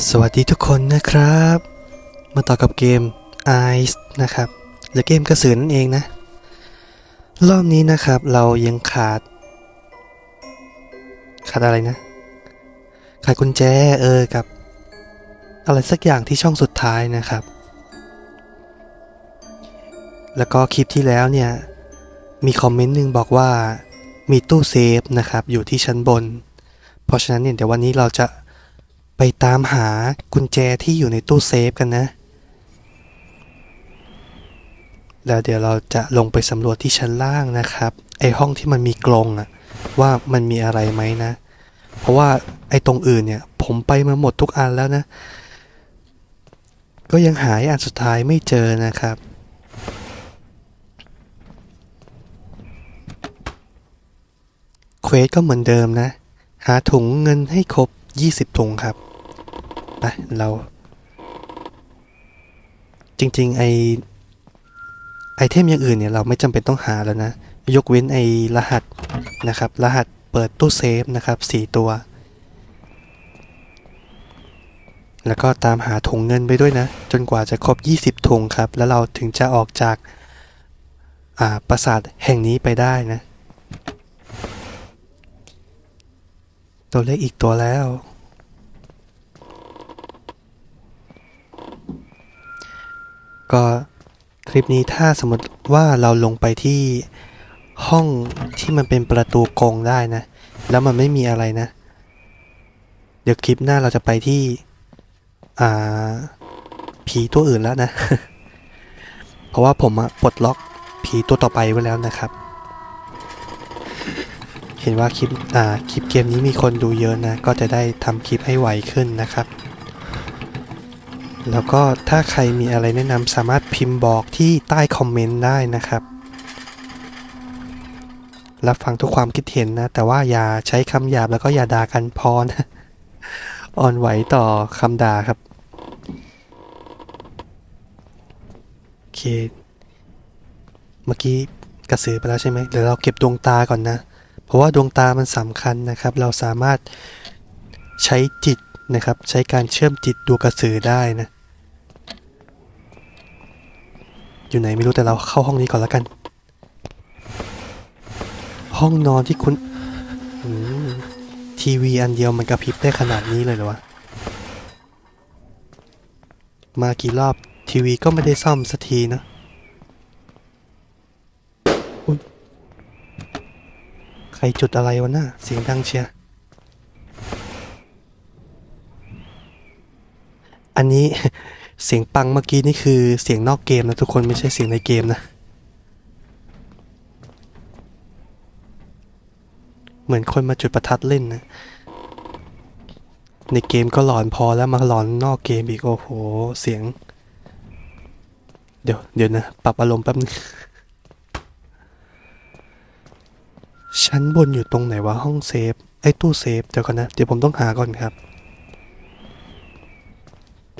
สวัสดีทุกคนนะครับ มาต่อกับเกม Ice นะครับ หรือเกมกระสือนั่นเองนะ รอบนี้นะครับเรายังขาด ขาดอะไรนะ ขาดกุญแจเออกับ อะไรสักอย่างที่ช่องสุดท้ายนะครับ แล้วก็คลิปที่แล้วเนี่ย มีคอมเมนต์หนึ่งบอกว่ามีตู้เซฟนะครับ อยู่ที่ชั้นบน เพราะฉะนั้นเนี่ยเดี๋ยววันนี้เราจะ ไปตามหากุญแจที่อยู่ในตู้เซฟกันนะ แล้วเดี๋ยวเราจะลงไปสำรวจที่ชั้นล่างนะครับ ไอห้องที่มันมีกรงอะว่ามันมีอะไรไหมนะ เพราะว่าไอตรงอื่นเนี่ย ผมไปมาหมดทุกอันแล้วนะ ก็ยังหายอันสุดท้ายไม่เจอนะครับเควสก็เหมือนเดิมนะ หาถุงเงินให้ครบ 20ถุงครับ ไปเรา จริง ๆ ไอไอเทมอย่างอื่นเนี่ยเราไม่จำเป็นต้องหาแล้วนะ ยกเว้นไอรหัสนะครับ รหัสเปิดตู้เซฟนะครับ4ตัว แล้วก็ตามหาถุงเงินไปด้วยนะ จนกว่าจะครบ 20ถุงครับ แล้วเราถึงจะออกจากอ่าปราสาทแห่งนี้ไปได้นะ ตัวเลขอีกตัวแล้ว ก็คลิปนี้ถ้าสมมติว่าเราลงไปที่ห้องที่มันเป็นประตูกรงได้นะ แล้วมันไม่มีอะไรนะ เดี๋ยวคลิปหน้าเราจะไปที่ อ่า ผีตัวอื่นแล้วนะ เพราะว่าผมอะปลดล็อกผีตัวต่อไปไว้แล้วนะครับ เห็นว่าคลิป อ่า คลิปเกมนี้มีคนดูเยอะนะ ก็จะได้ทำคลิปให้ไวขึ้นนะครับ แล้วก็ถ้าใครมีอะไรแนะนำสามารถพิมพ์บอกที่ใต้คอมเมนต์ได้นะครับ รับฟังทุกความคิดเห็นนะ แต่ว่าอย่าใช้คำหยาบแล้วก็อย่าด่ากันพอนะอ่อนไหวต่อคำด่าครับโอเค เมื่อกี้กระสือไปแล้วใช่ไหมเดี๋ยวเราเก็บดวงตาก่อนนะ เพราะว่าดวงตามันสำคัญนะครับ เราสามารถใช้จิต นะครับ ใช้การเชื่อมจิตดูกระสือได้นะ อยู่ไหนไม่รู้แต่เราเข้าห้องนี้ก่อนแล้วกัน ห้องนอนที่คุณทีวีอันเดียวมันกระพริบได้ขนาดนี้เลยเหรอวะ มากี่รอบทีวีก็ไม่ได้ซ่อมสักทีนะใครจุดอะไรวะน่ะเสียงดังเชียร์ อันนี้เสียงปังเมื่อกี้นี่คือเสียงนอกเกมนะทุกคนไม่ใช่เสียงในเกมนะ เหมือนคนมาจุดประทัดเล่นนะ ในเกมก็หลอนพอแล้วมาหลอนนอกเกมอีก โอ้โห เสียง เดี๋ยวเดี๋ยวนะ ปรับอารมณ์แป๊บนึงชั้นบนอยู่ตรงไหนวะห้องเซฟไอ้ตู้เซฟเดี๋ยวก่อนนะ เดี๋ยวผมต้องหาก่อนครับ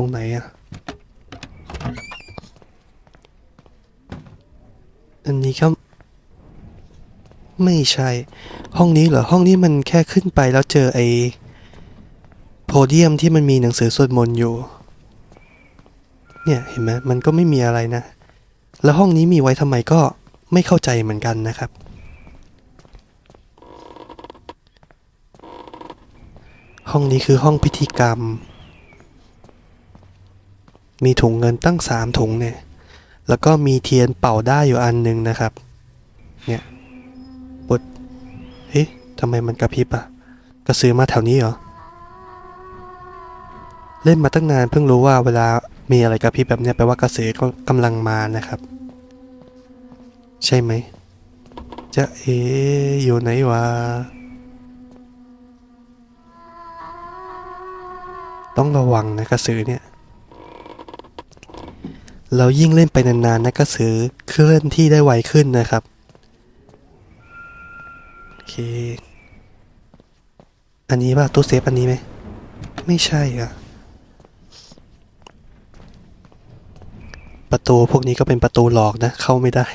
รงไหนอะอันนี้ก็ไม่ใช่ ห้องนี้เหรอ ห้องนี้มันแค่ขึ้นไปแล้วเจอไอ้โพเดียมที่มันมีหนังสือสวดมนต์อยู่ เนี่ยเห็นไหมมันก็ไม่มีอะไรนะ แล้วห้องนี้มีไว้ทำไมก็ไม่เข้าใจเหมือนกันนะครับ ห้องนี้คือห้องพิธีกรรม มีถุงเงินตั้งสามถุงเนี่ย แล้วก็มีเทียนเป่าได้อยู่อันหนึ่งนะครับ เนี่ยบดเฮ้ยทำไมมันกระพริบอะกระสือมาแถวนี้เหรอ เล่นมาตั้งนานเพิ่งรู้ว่าเวลามีอะไรกระพริบแบบเนี้ยแปลว่ากระสือก็กำลังมานะครับ ใช่ไหม จะเออยู่ไหนวะต้องระวังนะกระสือเนี่ย เรายิ่งเล่นไปนานๆนะกระสือเคลื่อนที่ได้ไวขึ้นนะครับโอเค อันนี้ป่ะตู้เซฟอันนี้ไหมไม่ใช่อะ ประตูพวกนี้ก็เป็นประตูหลอกนะ เข้าไม่ได้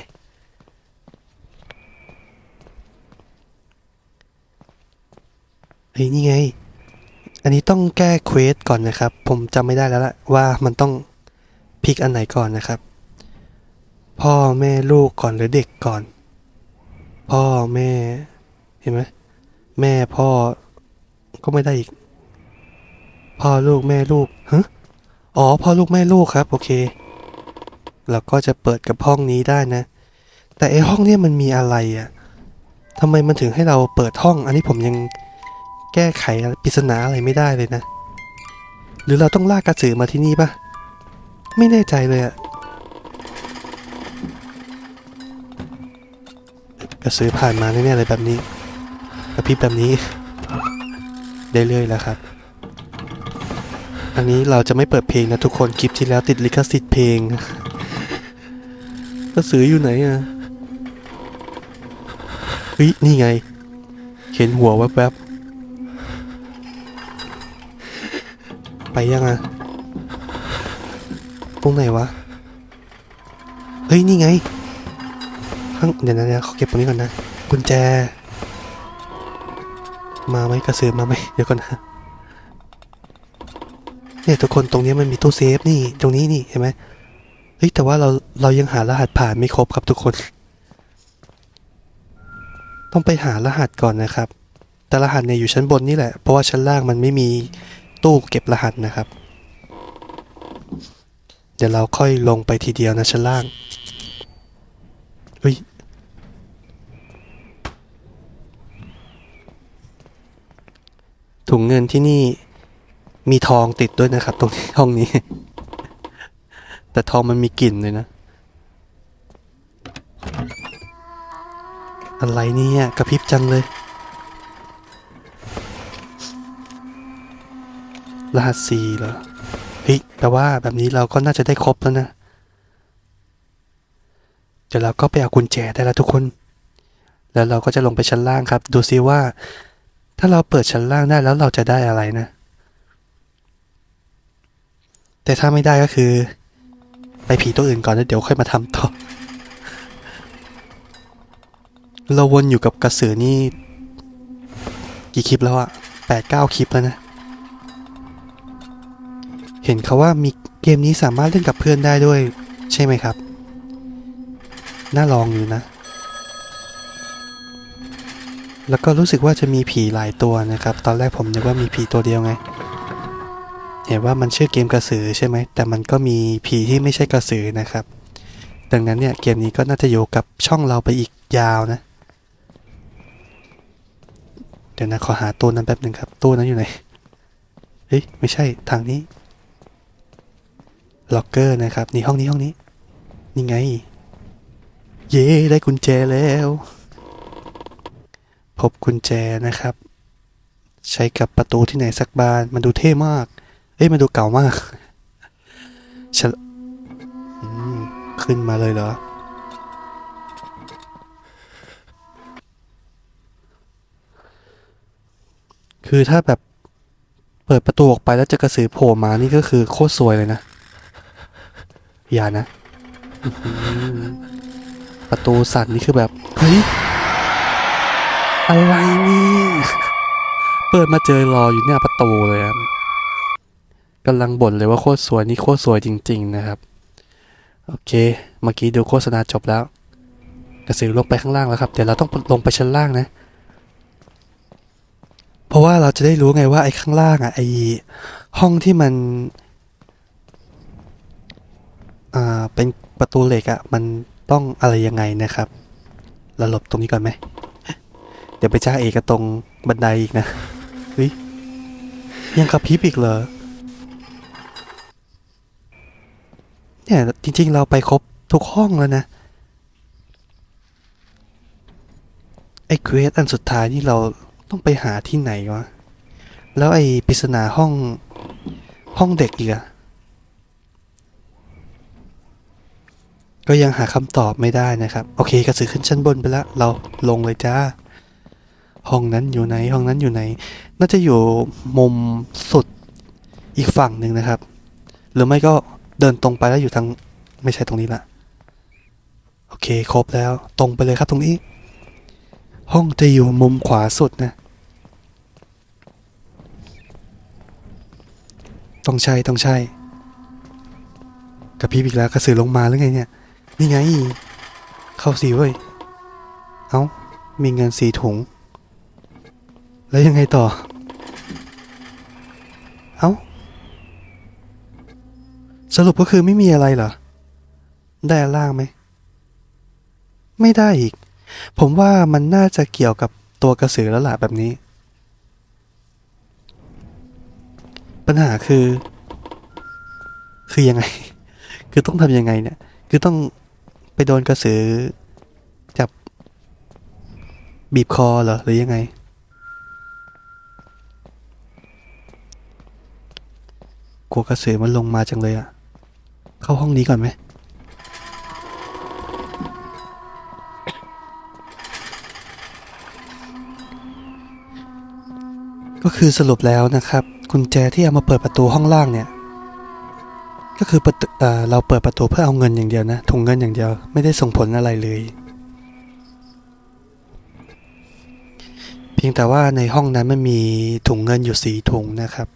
เฮ้ยนี่ไงออันนี้ต้องแก้เควสก่อนนะครับ ผมจำไม่ได้แล้วละว่ามันต้อง พิกอันไหนก่อนนะครับ พ่อแม่ลูกก่อนหรือเด็กก่อน พ่อแม่เห็นไหมแม่พ่อก็ไม่ได้อีก พ่อลูกแม่ลูกฮะอ๋อพ่อลูกแม่ลูกครับโอเคเราก็จะเปิดกับห้องนี้ได้นะ แต่ไอห้องเนี่ยมันมีอะไรอะ่ะทำไมมันถึงให้เราเปิดห้อง อันนี้ผมยังแก้ไขปริศนาอะไรไม่ได้เลยนะ หรือเราต้องลากกระสือมาที่นี่ปะ ไม่แน่ใจเลยอะกระสือผ่านมาแน่ๆเลยแบบนี้กระพริบแบบนี้ ได้เรื่อยแล้วครับ อันนี้เราจะไม่เปิดเพลงนะทุกคนคลิปที่แล้วติดลิขสิทธิ์เพลงกระสืออยู่ไหนอะเฮ้ยนี่ไง เห็นหัวแวบๆไปยังอะ รงไหนวะ เฮ้ย นี่ไง ข้างเดี๋ยวนะเดี๋ยวขอเก็บตรงนี้ก่อนนะ กุญแจ มาไหมกระสือมาไหมเดี๋ยวก่อนนะเนี่ยทุกคนตรงนี้มันมีตู้เซฟนี่ ตรงนี้นี่เห็นไหมเฮ้ยแต่ว่าเราเรายังหารหัสผ่านไม่ครบครับทุกคน ต้องไปหารหัสก่อนนะครับ แต่รหัสเนี่ยอยู่ชั้นบนนี่แหละ เพราะว่าชั้นล่างมันไม่มีตู้เก็บรหัสนะครับ เดี๋ยวเราค่อยลงไปทีเดียวนะชั้นล่างเฮ้ยถุงเงินที่นี่มีทองติดด้วยนะครับ ตรงนี้ห้องนี้ แต่ทองมันมีกลิ่นเลยนะ อะไรเนี่ยกระพริบจังเลย รหัสสี่เหรอ เฮ้ยแปลว่าแบบนี้เราก็น่าจะได้ครบแล้วนะเดี๋ยวเราก็ไปเอากุญแจได้แล้วทุกคน แล้วเราก็จะลงไปชั้นล่างครับ ดูซิว่า ถ้าเราเปิดชั้นล่างได้แล้วเราจะได้อะไรนะ แต่ถ้าไม่ได้ก็คือ ไปผีตัวอื่นก่อนแล้วเดี๋ยวค่อยมาทำต่อ เราวนอยู่กับกระสือนี่ กี่คลิปแล้วอะแปดเก้าคลิปแล้วนะ เห็นเขาว่ามีเกมนี้สามารถเล่นกับเพื่อนได้ด้วย ใช่ไหมครับ น่าลองอยู่นะ แล้วก็รู้สึกว่าจะมีผีหลายตัวนะครับ ตอนแรกผมนึกว่ามีผีตัวเดียวไง เห็นว่ามันชื่อเกมกระสือใช่ไหม แต่มันก็มีผีที่ไม่ใช่กระสือนะครับ ดังนั้นเนี่ยเกมนี้ก็น่าจะอยู่กับช่องเราไปอีกยาวนะ เดี๋ยวนะขอหาตู้นั้นแป๊บหนึ่งครับตู้นั้นอยู่ไหนเฮ้ยไม่ใช่ทางนี้ ล็อกเกอร์นะครับนี่ห้องนี้ห้องนี้นี่ไง เย้ได้กุญแจแล้ว พบกุญแจนะครับ ใช้กับประตูที่ไหนสักบานมันดูเท่มาก เอ้ยมันดูเก่ามากฉลขึ้นมาเลยเหรอ คือถ้าแบบเปิดประตูออกไปแล้วจะกระสือโผล่มานี่ก็คือโคตรสวยเลยนะ อย่านะ ประตูสั่นนี่คือแบบ เฮ้ย อะไรนี่เปิดมาเจอรออยู่เนี่ยประตูเลยครับกำลังบ่นเลยว่าโคตรสวยนี่โคตรสวยจริง ๆ นะครับ โอเค เมื่อกี้ดูโฆษณาจบแล้ว กระสือลงไปข้างล่างแล้วครับ เดี๋ยวเราต้องลงไปชั้นล่างนะ เพราะว่าเราจะได้รู้ไงว่าไอ้ข้างล่างอะไอ้ห้องที่มัน อ่าเป็นประตูเหล็กอะมันต้องอะไรยังไงนะครับเราหลบตรงนี้ก่อนไหมเดี๋ยวไปจ้าเอกตรงบันไดอีกนะเฮ้ยยังกระพริบอีกเหรอเนี่ยจริง ๆ เราไปครบทุกห้องแล้วนะไอ้เควสอันสุดท้ายนี่เราต้องไปหาที่ไหนวะ แล้วไอ้ปริศนาห้องห้องเด็กอีกอะ ก็ยังหาคำตอบไม่ได้นะครับ โอเคกระสือขึ้นชั้นบนไปแล้ว เราลงเลยจ้า ห้องนั้นอยู่ไหน ห้องนั้นอยู่ไหน น่าจะอยู่มุมสุดอีกฝั่งหนึ่งนะครับ หรือไม่ก็เดินตรงไปแล้วอยู่ทางไม่ใช่ตรงนี้ละโอเคครบแล้ว ตรงไปเลยครับตรงนี้ ห้องจะอยู่มุมขวาสุดนะ ต้องใช่ต้องใช่กับพี่อีกแล้วกระสือลงมาหรือไงเนี่ย นี่ไง เข้าสีเว้ย เอ้า มีเงินสีถุง แล้วยังไงต่อ เอ้า สรุปก็คือไม่มีอะไรเหรอ ได้ล่างไหม ไม่ได้อีก ผมว่ามันน่าจะเกี่ยวกับตัวกระสือแล้วล่ะแบบนี้ ปัญหาคือ คือยังไง คือต้องทำยังไงเนี่ย คือต้อง ไปโดนกระสือจับบีบคอเหรอ หรือยังไง กลัวกระสือมันลงมาจังเลยอะเข้าห้องนี้ก่อนไหมก็คือสรุปแล้วนะครับกุญแจที่เอามาเปิดประตูห้องล่างเนี่ย ก็คือประตูเออเราเปิดประตูเพื่อเอาเงินอย่างเดียวนะถุงเงินอย่างเดียวไม่ได้ส่งผลอะไรเลย เพียงแต่ว่าในห้องนั้นมันมีถุงเงินอยู่สีถุงนะครับ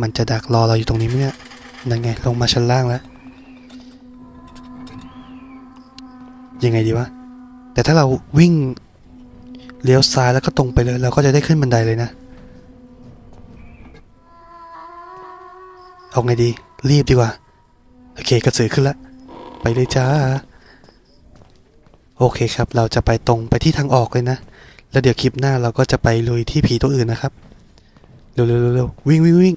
มันจะดักรอเราอยู่ตรงนี้ไหมเนี่ยนั่นไงลงมาชั้นล่างแล้ว ยังไงดีวะ แต่ถ้าเราวิ่งเลี้ยวซ้ายแล้วก็ตรงไปเลย เราก็จะได้ขึ้นบันไดเลยนะ เอาไงดี รีบดีกว่า โอเคกระสือขึ้นละ ไปเลยจ้า โอเคครับ เราจะไปตรงไปที่ทางออกเลยนะ แล้วเดี๋ยวคลิปหน้าเราก็จะไปลุยที่ผีตัวอื่นนะครับ เร็วๆๆวิ่งวิ่งวิ่ง